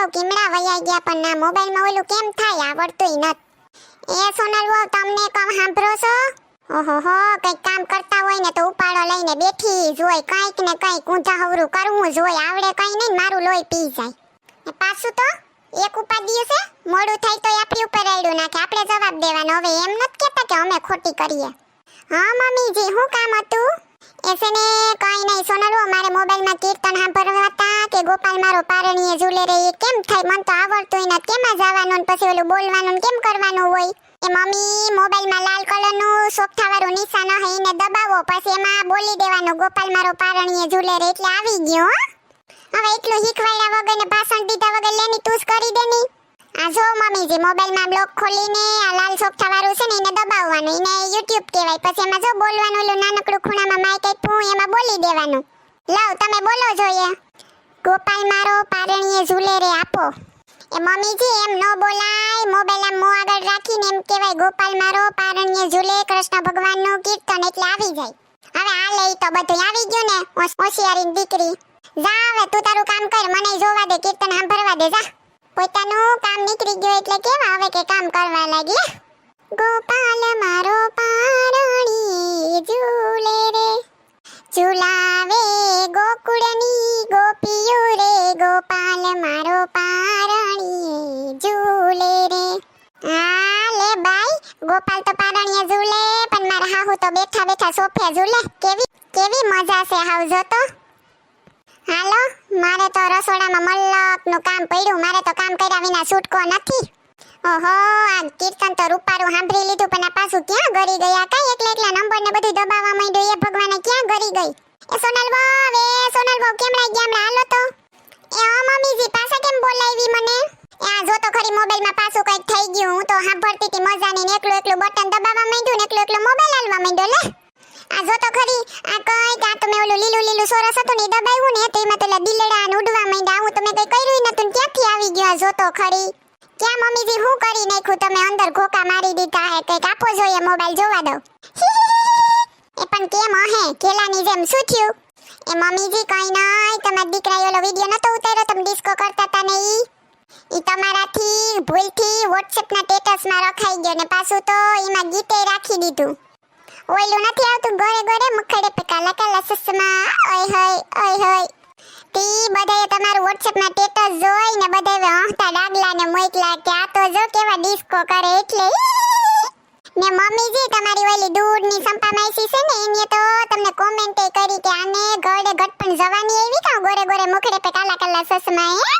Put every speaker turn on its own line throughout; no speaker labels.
વહુ કેમડા વયા ગયા પણ ના મોબાઈલમાં ઓલું કેમ થાય? આવડતું નત. એ સોનલ વહુ, તમને કમ સાંભળો છો? ઓહો હો, કંઈક કામ કરતા હોય ને તો ઉપાડો લઈને બેઠી જ હોય કંઈક ને કંઈક ઊંધા હવરું કરવું જ હોય આવડે કંઈ નહીં, મારું લોહી પી જાય. પાછું તો, એક ઉપાધિ છે. મોડું થાય તો આપણી ઉપર રેડું નાખે. આપણે જવાબ દેવાનો. હવે એમ નથી કહેતા કે અમે ખોટી કરીએ. હા, મમ્મીજી શું કામ હતું? એસે ને કઈ નહીં. સોનલવો અમારે મોબાઈલમાં કીર્તન સાંભળવા હતા કે ગોપાલ મારો પારણીએ ઝૂલે રે કેમ થાય? મને તો આવડતું નથી કેમાં જવાનું ને પછી ઓલું બોલવાનું કેમ કરવાનું હોય? એ મમ્મી, મોબાઈલમાં લાલ કલરનું સોફ્ટવાળું નિશાન હે, એને દબાવો. પછી એમાં બોલી દેવાનું, ગોપાલ મારો પારણીએ ઝૂલે રે એટલે આવી ગયો હવે એટલું શીખવાડ્યા વગર ને ભાષણ દીધા વગર લેની તું કરી કરી દેની. આ જો મમ્મીજી મોબાઈલમાં બ્લોક ખોલીને આ લાલ સોફ્થાવાળું છે ને એને દબાવવાનું. એને યુટ્યુબ કહેવાય. પછી એમાં જો બોલવાનું ઓલું નાનકડું ખૂણામાં બોલી દેવાનું. લાવ, તમે બોલો જોઈએ. ગોપાલ, મારો પારણીએ ઝૂલે આપો. એ મમ્મીજી, એમ ન બોલાય, મોબાઈલ આમ મોં આગળ રાખીને એમ કહેવાય, ગોપાલ, મારો પારણીએ ઝૂલે, કૃષ્ણ ભગવાનનું કીર્તન એટલે આવી જાય. હવે આ લઈ તો બધું આવી ગયું ને હોશિયારી દીકરી. જા હવે, તું તારું કામ કર, મને જોવા દે, કીર્તન સાંભળવા દે, જા. પોતાનું કામ નીકળી ગયું એટલે કેવા હવે કે કામ કરવા લાગી? ગોપાલ, મારો પારણી ગોપાલ તો પારણીએ ઝૂલે, પણ મારા હાહુ તો બેઠા બેઠા સોફે ઝૂલે. કેવી કેવી મજા છે હાવ જો તો. હાલો, મારે તો રસોડામાં મલ્લકનું કામ પડ્યું. મારે તો કામ કર્યા વિના છૂટકો નથી. ઓહો આ કીર્તન તો રૂપારું સાંભળી લીધું, પણ આ પાછું ક્યાં ગરી ગયા કઈ એટલે એટલા નંબર ને બધું દબાવવા માંડ્યું? એ ભગવાને ક્યાં ગરી ગઈ? એ સોનલ બહુ એ સોનલ બહુ કેમડા ગયા હાલો તો. એ મમ્મીજી, પાછા કેમ બોલાવી મને? એ જો તો ખરી મોબાઈલમાં પાછું કંઈક થઈ ગયું, હું તો સાંભળતી હતી મજાની ને એકલું એકલું બટન દબાવવા માંડ્યું ને એકલું એકલું મોબાઈલ હાલવા માંડ્યો, લે. આ જો તો ખરી, આ કઈ આ તો મેં ઓલું લીલું લીલું સોરસ હતું ને દબાવ્યું ને, તો એમાં તો દિલડા ને ઉડવા માંડ્યા હું તો મેં કઈ કર્યું નતું ક્યાંથી આવી ગયો આ જો તો ખરી. ક્યાં મમ્મીજી, હું કરી નાખ્યું? તમે અંદર ઘોકા મારી દીધા હે, કંઈક આપો જોઈએ મોબાઈલ જોવા દઉં એ પણ કેમ હે? કેલાની જેમ શું થયું? એ મમ્મીજી, કઈ નહીં, તમારા દીકરાએ ઓલો વિડિયો નતો ઉતાર્યો, તમે ડિસ્કો કરતા હતા ને ઈ. ઈ તમારાથી ભૂલથી વોટ્સએપના સ્ટેટસમાં રખાઈ ગયો ને પાછું તો એમાં ગીતે રાખી દીધું. ઓયલું નથી આવતું, ગોરે ગોરે મુખડે પે કાલા કાલા સસમા ઓય હોય ઓય હોય. તી બધાએ તમારું વોટ્સએપના સ્ટેટસ જોઈ ને બધાએ હંતા ડાગલા ને મોકલા કે આ તો જો કેવા ડિસ્કો કરે એટલે ને મમ્મીજી તમારી ઓલી દૂધની સંપા માઈસી છે ને, એને તો તમને કોમેન્ટ કરી કે આને ગળે ગટપણ જવાની એવી કા? ગોરે ગોરે મુખડે પે કાલા કાલા સસમા હે હે?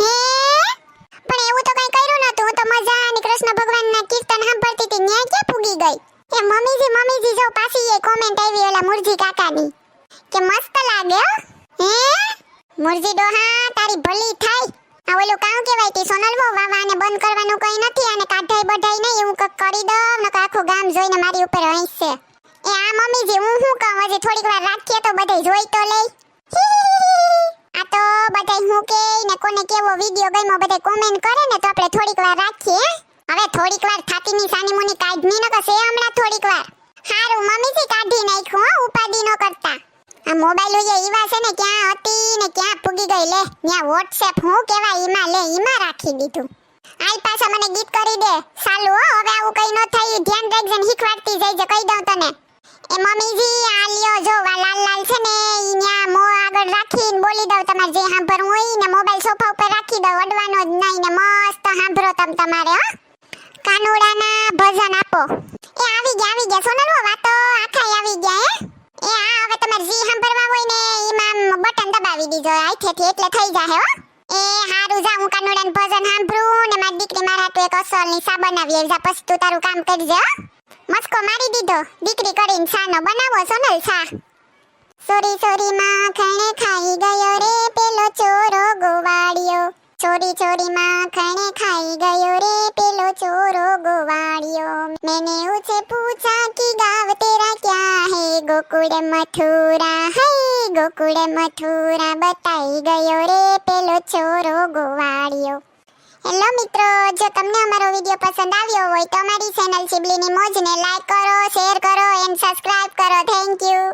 પણ એવું તો કઈ કર્યું નતું હું તો મજા અને કૃષ્ણ ભગવાનના કીર્તન સાંભળતી હતી, ન્યા ક્યાં પૂગી ગઈ? એ મમ્મીજી મમ્મીજી, જો પાછી એ કોમેન્ટ આવી ઓલા મુરજી કાકાની. કે મસ્ત લાગે હો. મુરજી ડોહા, તારી ભલી થાય આ ઓલું કાઉ કહેવાય કે સોનલ વો વાવા ને બંધ કરવાનું કઈ નથી અને કાઢાઈ બઢાઈ નહીં, એવું કક કરી દઉં નકર આખું ગામ જોઈને મારી ઉપર હંસશે એ આ મમ્મીજી, હું શું કહું? હજી થોડીક વાર રાખીએ તો બધે જોઈ તો લે. આ તો બધાય હું કે ને કોને કેવો વિડિયો ગમ્યો બધાય કોમેન્ટ કરે ને તો આપણે થોડીક વાર રાખીએ હવે થોડીક વાર થાતીની સાની મુની કાઢની ન કસે હમણાં થોડીક વાર. હારું, મમ્મીજી કાઢી નાખ્યું, હો, ઉપાડી ન કરતા. આ મોબાઈલ હોય ઈવા છે ને, ક્યાં હતી ને ક્યાં પૂગી ગઈ, લે, ન્યા વોટ્સએપ હું કેવા ઈમાં, લે, ઈમાં રાખી દીધું. આલ પાછા મને ગીત કરી દે. સાલું હવે આવું કઈ ન થાય ધ્યાન રાખજે ને શીખવાડતી જઈજે કહી દઉં તને. એ મમ્મીજી, આ લ્યો જો લાલ લાલ છે ને, ઈ ન્યા આગળ રાખીને બોલી દઉં તમારે જે સાંભળવું હોય ને મોબાઈલ સોફા ઉપર રાખી દઉં, અડવાનો જ નહીં ને મસ્ત સાંભળો તમ તમારે, હો. કાનુડાના ભજન આપો. એ આવી ગયા આવી ગયા, સોનલ વાત તો આખા આવી ગયા એ હા હવે તમારે જે સાંભળવા હોય ને એમાં બટન દબાવી દીજો આઈથેથી એટલે થઈ જાય હો. એ હારું જા, હું કાનુડાનું ભજન સાંભળું ને દીકરી મારા હાટુ એક અસલની સા બનાવી આવી જા, પછી તું તારું કામ કરજે, હો. મસ્કો મારી દીધો. દીકરી કરીને છાનો બનાવો સોનલ છા ચોરી સોરી માં ખણે ખાઈ ગયો રે પેલો ચોરો ગોવાળિયો. ચોરી ચોરી માં ખણે ખાઈ ગયો રે પેલો ચોરો ગોવાળિયો. મેને ઉસે પૂછા કે ગાવ તેરા ક્યા હે? ગોકુળ મથુરા હે? ગોકુળ મથુરા બતાઈ ગયો રે પેલો ચોરો ગોવાળિયો. હેલો મિત્રો, જો તમને અમારો વીડિયો પસંદ આવ્યો હોય તો અમારી ચેનલ સિબલીની મોજને લાઈક કરો શેર કરો એન્ડ સબસ્ક્રાઇબ કરો. Thank you